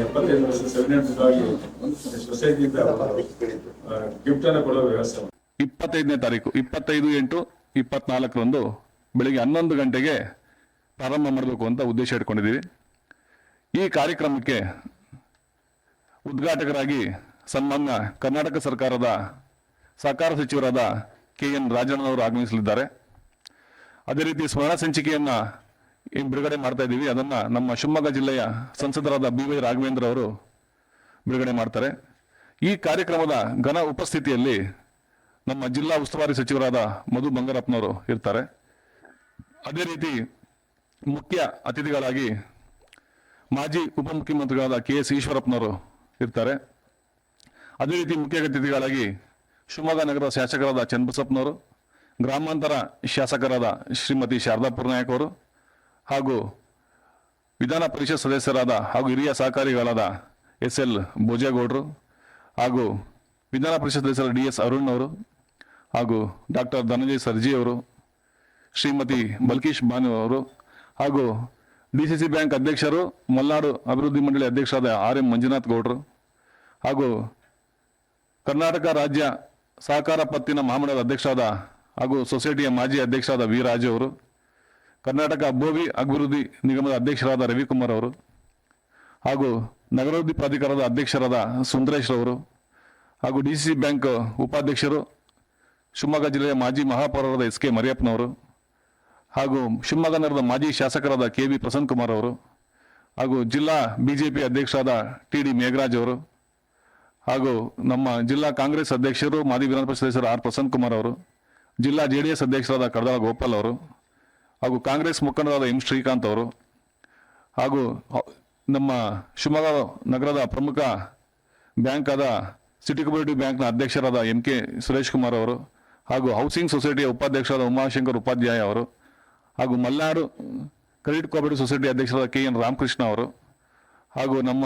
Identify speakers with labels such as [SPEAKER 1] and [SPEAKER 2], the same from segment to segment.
[SPEAKER 1] ಎಪ್ಪತ್ತೈದು ವರ್ಷ ಸೊಸೈಟಿಯಿಂದ ಗಿಫ್ಟ್ ಅನ್ನು ಕೊಡೋ ವ್ಯವಸ್ಥೆ.
[SPEAKER 2] ಇಪ್ಪತ್ತೈದನೇ ತಾರೀಕು, ಇಪ್ಪತ್ತೈದು, ಎಂಟು, ಇಪ್ಪತ್ನಾಲ್ಕರಂದು ಬೆಳಿಗ್ಗೆ ಹನ್ನೊಂದು ಗಂಟೆಗೆ ಪ್ರಾರಂಭ ಮಾಡಬೇಕು ಅಂತ ಉದ್ದೇಶ ಇಟ್ಕೊಂಡಿದ್ದೀವಿ ಈ ಕಾರ್ಯಕ್ರಮಕ್ಕೆ ಉದ್ಘಾಟಕರಾಗಿ ಸನ್ಮಾನ್ಯ ಕರ್ನಾಟಕ ಸರ್ಕಾರದ ಸಹಕಾರ ಸಚಿವರಾದ ಕೆ ಎನ್ ರಾಜಣ್ಣನವರು ಆಗಮಿಸಲಿದ್ದಾರೆ ಅದೇ ರೀತಿ ಸ್ವರ್ಣ ಸಂಚಿಕೆಯನ್ನ ಬಿಡುಗಡೆ ಮಾಡ್ತಾ ಇದ್ದೀವಿ. ಅದನ್ನ ನಮ್ಮ ಶಿವಮೊಗ್ಗ ಜಿಲ್ಲೆಯ ಸಂಸದರಾದ ಬಿ ವೈ ರಾಘವೇಂದ್ರ ಅವರು ಬಿಡುಗಡೆ ಮಾಡ್ತಾರೆ. ಈ ಕಾರ್ಯಕ್ರಮದ ಘನ ಉಪಸ್ಥಿತಿಯಲ್ಲಿ ನಮ್ಮ ಜಿಲ್ಲಾ ಉಸ್ತುವಾರಿ ಸಚಿವರಾದ ಮಧು ಬಂಗಾರಪ್ಪನವರು ಇರ್ತಾರೆ. ಅದೇ ರೀತಿ ಮುಖ್ಯ ಅತಿಥಿಗಳಾಗಿ ಮಾಜಿ ಉಪಮುಖ್ಯಮಂತ್ರಿಗಳಾದ ಕೆ ಎಸ್ ಈಶ್ವರಪ್ಪನವರು ಇರ್ತಾರೆ. ಅದೇ ರೀತಿ ಮುಖ್ಯ ಅತಿಥಿಗಳಾಗಿ ಶಿವಮೊಗ್ಗ ನಗರದ ಶಾಸಕರಾದ ಚನ್ನಬಸಪ್ಪನವರು, ಗ್ರಾಮಾಂತರ ಶಾಸಕರಾದ ಶ್ರೀಮತಿ ಶಾರದಾಪುರ ನಾಯಕ್ ಅವರು ಹಾಗೂ ವಿಧಾನ ಪರಿಷತ್ ಸದಸ್ಯರಾದ ಹಾಗೂ ಹಿರಿಯ ಸಹಕಾರಿಗಳಾದ ಎಸ್ ಎಲ್ ಭೋಜೇಗೌಡರು ಹಾಗೂ ವಿಧಾನ ಪರಿಷತ್ ಸದಸ್ಯರ ಡಿ ಎಸ್ ಅರುಣ್ ಅವರು ಹಾಗೂ ಡಾಕ್ಟರ್ ಧನಂಜಯ್ ಸರ್ಜಿ ಅವರು ಶ್ರೀಮತಿ ಬಲ್ಕೀಶ್ ಬಾನು ಅವರು ಹಾಗೂ ಡಿ ಸಿ ಸಿ ಬ್ಯಾಂಕ್ ಅಧ್ಯಕ್ಷರು, ಮಲ್ನಾಡು ಅಭಿವೃದ್ಧಿ ಮಂಡಳಿ ಅಧ್ಯಕ್ಷರಾದ ಆರ್ ಎಂ ಮಂಜುನಾಥ್ ಗೌಡರು ಹಾಗೂ ಕರ್ನಾಟಕ ರಾಜ್ಯ ಸಹಕಾರ ಪತ್ತಿನ ಮಹಾಮಂಡಲದ ಅಧ್ಯಕ್ಷರಾದ ಹಾಗೂ ಸೊಸೈಟಿಯ ಮಾಜಿ ಅಧ್ಯಕ್ಷರಾದ ವಿ. ರಾಜು ಅವರು ಕರ್ನಾಟಕ ಭೋವಿ ಅಭಿವೃದ್ಧಿ ನಿಗಮದ ಅಧ್ಯಕ್ಷರಾದ ರವಿಕುಮಾರ್ ಅವರು ಹಾಗೂ ನಗರಾಭಿವೃದ್ಧಿ ಪ್ರಾಧಿಕಾರದ ಅಧ್ಯಕ್ಷರಾದ ಸುಂದರೇಶ್ ಅವರು ಹಾಗೂ ಡಿ ಸಿ ಬ್ಯಾಂಕ್ ಉಪಾಧ್ಯಕ್ಷರು ಶಿವಮೊಗ್ಗ ಜಿಲ್ಲೆಯ ಮಾಜಿ ಮಹಾಪೌರರಾದ ಎಸ್ ಕೆ ಮರಿಯಪ್ಪನವರು ಹಾಗೂ ಶಿವಮೊಗ್ಗ ನಗರದ ಮಾಜಿ ಶಾಸಕರಾದ ಕೆ ವಿ ಪ್ರಸನ್ನ ಕುಮಾರ್ ಅವರು ಹಾಗೂ ಜಿಲ್ಲಾ ಬಿ ಜೆ ಪಿ ಅಧ್ಯಕ್ಷರಾದ ಟಿ ಡಿ ಮೇಘರಾಜ್ ಅವರು ಹಾಗೂ ನಮ್ಮ ಜಿಲ್ಲಾ ಕಾಂಗ್ರೆಸ್ ಅಧ್ಯಕ್ಷರು ಮಾಜಿ ವಿಧಾನ ಪರಿಷತ್ ಸದಸ್ಯರು ಆರ್. ಪ್ರಸನ್ನ ಕುಮಾರ್ ಅವರು, ಜಿಲ್ಲಾ ಜೆ ಡಿ ಎಸ್ ಅಧ್ಯಕ್ಷರಾದ ಕಡದಾಳ ಗೋಪಾಲ್ ಅವರು ಹಾಗೂ ಕಾಂಗ್ರೆಸ್ ಮುಖಂಡರಾದ ಎಂ ಶ್ರೀಕಾಂತ್ ಅವರು ಹಾಗೂ ನಮ್ಮ ಶಿವಮೊಗ್ಗ ನಗರದ ಪ್ರಮುಖ ಬ್ಯಾಂಕ್ ಆದ ಸಿಟಿ ಕೋಪರೇಟಿವ್ ಬ್ಯಾಂಕ್ನ ಅಧ್ಯಕ್ಷರಾದ ಎಂ ಕೆ ಸುರೇಶ್ ಕುಮಾರ್ ಅವರು ಹಾಗೂ ಹೌಸಿಂಗ್ ಸೊಸೈಟಿಯ ಉಪಾಧ್ಯಕ್ಷರಾದ ಉಮಾಶಂಕರ್ ಉಪಾಧ್ಯಾಯ ಅವರು ಹಾಗೂ ಮಲ್ನಾಡು ಕ್ರೆಡಿಟ್ ಕೋಪರೇಟಿವ್ ಸೊಸೈಟಿ ಅಧ್ಯಕ್ಷರಾದ ಕೆ ಎನ್ ರಾಮಕೃಷ್ಣ ಅವರು ಹಾಗೂ ನಮ್ಮ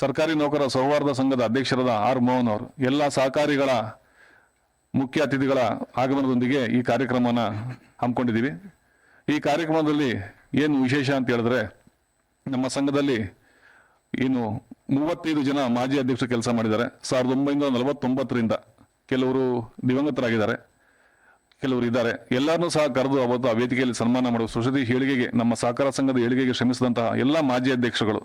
[SPEAKER 2] ಸರ್ಕಾರಿ ನೌಕರರ ಸೌಹಾರ್ದ ಸಂಘದ ಅಧ್ಯಕ್ಷರಾದ ಆರ್ ಮೋಹನ್ ಅವರು. ಎಲ್ಲ ಸಹಕಾರಿಗಳ ಮುಖ್ಯ ಅತಿಥಿಗಳ ಆಗಮನದೊಂದಿಗೆ ಈ ಕಾರ್ಯಕ್ರಮವನ್ನು ಹಮ್ಮಿಕೊಂಡಿದ್ದೀವಿ. ಈ ಕಾರ್ಯಕ್ರಮದಲ್ಲಿ ಏನು ವಿಶೇಷ ಅಂತ ಹೇಳಿದ್ರೆ ನಮ್ಮ ಸಂಘದಲ್ಲಿ ಏನು ಮೂವತ್ತೈದು ಜನ ಮಾಜಿ ಅಧ್ಯಕ್ಷರು ಕೆಲಸ ಮಾಡಿದ್ದಾರೆ. ಸಾವಿರದ ಒಂಬೈನೂರ ನಲವತ್ತೊಂಬತ್ತರಿಂದ ಕೆಲವರು ದಿವಂಗತರಾಗಿದ್ದಾರೆ, ಕೆಲವರು ಇದ್ದಾರೆ. ಎಲ್ಲರನ್ನೂ ಸಹ ಕರೆದು ಅವತ್ತು ಆ ವೇದಿಕೆಯಲ್ಲಿ ಸನ್ಮಾನ ಮಾಡುವ ಸುಶದಿ ಏಳಿಗೆಗೆ ನಮ್ಮ ಸಹಕಾರ ಸಂಘದ ಏಳಿಗೆಗೆ ಶ್ರಮಿಸಿದಂತಹ ಎಲ್ಲ ಮಾಜಿ ಅಧ್ಯಕ್ಷಗಳು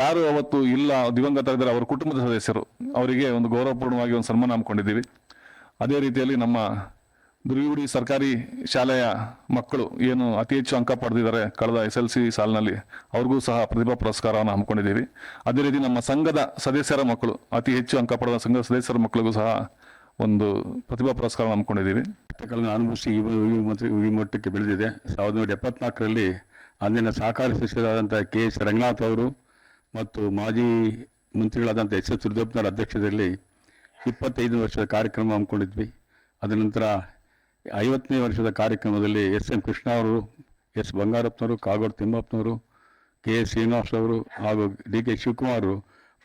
[SPEAKER 2] ಯಾರು ಅವತ್ತು ಇಲ್ಲ ದಿವಂಗತ ಇದ್ದಾರೆ ಅವರ ಕುಟುಂಬದ ಸದಸ್ಯರು, ಅವರಿಗೆ ಒಂದು ಗೌರವಪೂರ್ಣವಾಗಿ ಒಂದು ಸನ್ಮಾನ ಹಮ್ಮಿಕೊಂಡಿದ್ದೀವಿ. ಅದೇ ರೀತಿಯಲ್ಲಿ ನಮ್ಮ ದುರ್ಗಿಗುಡಿ ಸರ್ಕಾರಿ ಶಾಲೆಯ ಮಕ್ಕಳು ಏನು ಅತಿ ಹೆಚ್ಚು ಅಂಕ ಪಡೆದಿದ್ದಾರೆ ಕಳೆದ ಎಸ್ ಎಲ್ ಸಿ ಸಾಲಿನಲ್ಲಿ, ಅವ್ರಿಗೂ ಸಹ ಪ್ರತಿಭಾ ಪುರಸ್ಕಾರವನ್ನು ಹಮ್ಮಿಕೊಂಡಿದ್ದೀವಿ. ಅದೇ ರೀತಿ ನಮ್ಮ ಸಂಘದ ಸದಸ್ಯರ ಮಕ್ಕಳು, ಅತಿ ಹೆಚ್ಚು ಅಂಕ ಪಡೆದ ಸಂಘದ ಸದಸ್ಯರ ಮಕ್ಕಳಿಗೂ ಸಹ ಒಂದು ಪ್ರತಿಭಾ ಪುರಸ್ಕಾರ ಹಮ್ಮಿಕೊಂಡಿದ್ದೀವಿ.
[SPEAKER 3] ಅನುಭವಿಸಿ ಈ ಮಟ್ಟಕ್ಕೆ ಬೆಳೆದಿದೆ. ಸಾವಿರದ ಒಂಬೈನೂರ ಎಪ್ಪತ್ನಾಲ್ಕರಲ್ಲಿ ಅಂದಿನ ಸಹಕಾರಿ ಸಚಿವರಾದಂಥ ಕೆ ಎಸ್ ರಂಗನಾಥ್ ಅವರು ಮತ್ತು ಮಾಜಿ ಮಂತ್ರಿಗಳಾದಂಥ ಎಸ್ ಎಸ್ ರುದ್ರಪ್ಪನವರ ಅಧ್ಯಕ್ಷತೆಯಲ್ಲಿ ಇಪ್ಪತ್ತೈದು ವರ್ಷದ ಕಾರ್ಯಕ್ರಮ ಹಮ್ಮಿಕೊಂಡಿದ್ವಿ. ಅದ ನಂತರ ಐವತ್ತನೇ ವರ್ಷದ ಕಾರ್ಯಕ್ರಮದಲ್ಲಿ ಎಸ್ ಎಂ ಕೃಷ್ಣ ಅವರು, ಎಸ್ ಬಂಗಾರಪ್ಪನವರು, ಕಾಗೋಡು ತಿಮ್ಮಪ್ಪನವರು, ಕೆ ಎಸ್ ಶ್ರೀನಿವಾಸ್ ಅವರು ಹಾಗೂ ಡಿ ಕೆ ಶಿವಕುಮಾರ್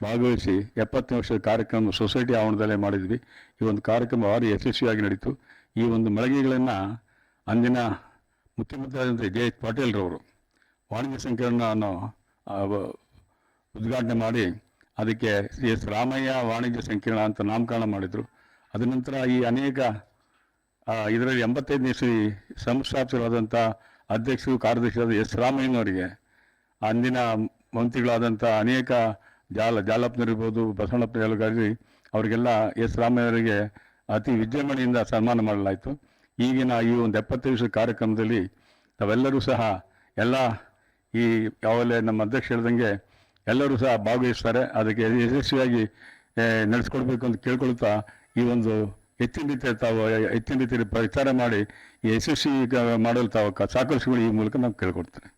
[SPEAKER 3] ಭಾಗವಹಿಸಿ ಎಪ್ಪತ್ತನೇ ವರ್ಷದ ಕಾರ್ಯಕ್ರಮ ಸೊಸೈಟಿ ಆವರಣದಲ್ಲೇ ಮಾಡಿದ್ವಿ. ಈ ಒಂದು ಕಾರ್ಯಕ್ರಮ ಭಾರಿ ಯಶಸ್ವಿಯಾಗಿ ನಡೀತು. ಈ ಒಂದು ಮಳಿಗೆಗಳನ್ನು ಅಂದಿನ ಮುಖ್ಯಮಂತ್ರಿಯಾದಂಥ ಜೆ ಎಚ್ ಪಾಟೀಲ್ರವರು ವಾಣಿಜ್ಯ ಸಂಕೀರ್ಣ ಅನ್ನು ಉದ್ಘಾಟನೆ ಮಾಡಿ ಅದಕ್ಕೆ ಎಸ್ ರಾಮಯ್ಯ ವಾಣಿಜ್ಯ ಸಂಕೀರ್ಣ ಅಂತ ನಾಮಕರಣ ಮಾಡಿದರು. ಅದ ನಂತರ ಈ ಅನೇಕ ಇದರಲ್ಲಿ ಎಂಬತ್ತೈದನೇ ಶ್ರೀ ಸಂಸ್ಥಾಪಕರಾದಂಥ ಅಧ್ಯಕ್ಷರು ಕಾರ್ಯದರ್ಶಿಯಾದ ಎಸ್ ರಾಮಯ್ಯನವರಿಗೆ ಅಂದಿನ ಮಂತ್ರಿಗಳಾದಂಥ ಅನೇಕ ಜಾಲ ಜಾಲಪ್ಪನಿರ್ಬೋದು ಬಸವಣ್ಣಪ್ಪ ಜಾಲಗಾರಿ ಅವರಿಗೆಲ್ಲ ಎಸ್ ರಾಮಯ್ಯವರಿಗೆ ಅತಿ ವಿಜೃಂಭಣೆಯಿಂದ ಸನ್ಮಾನ ಮಾಡಲಾಯಿತು. ಈಗಿನ ಈ ಒಂದು ಎಪ್ಪತ್ತೈದು ವರ್ಷದ ಕಾರ್ಯಕ್ರಮದಲ್ಲಿ ತಾವೆಲ್ಲರೂ ಸಹ ಎಲ್ಲ ಈ ಯಾವಲ್ಲೇ ನಮ್ಮ ಅಧ್ಯಕ್ಷ ಹೇಳ್ದಂಗೆ ಎಲ್ಲರೂ ಸಹ ಭಾಗವಹಿಸ್ತಾರೆ. ಅದಕ್ಕೆ ಯಶಸ್ವಿಯಾಗಿ ನಡೆಸ್ಕೊಡ್ಬೇಕು ಅಂತ ಕೇಳ್ಕೊಳ್ತಾ ಈ ಒಂದು ಹೆಚ್ಚಿನ ರೀತಿಯ ತಾವು ಹೆಚ್ಚಿನ ರೀತಿಯಲ್ಲಿ ಪ್ರಚಾರ ಮಾಡಿ ಯಶಸ್ವಿ ಮಾಡಲು ತಾವು ಸಾಕಷ್ಟುಗಳು ಈ ಮೂಲಕ ನಾವು ಕೇಳ್ಕೊಡ್ತೇನೆ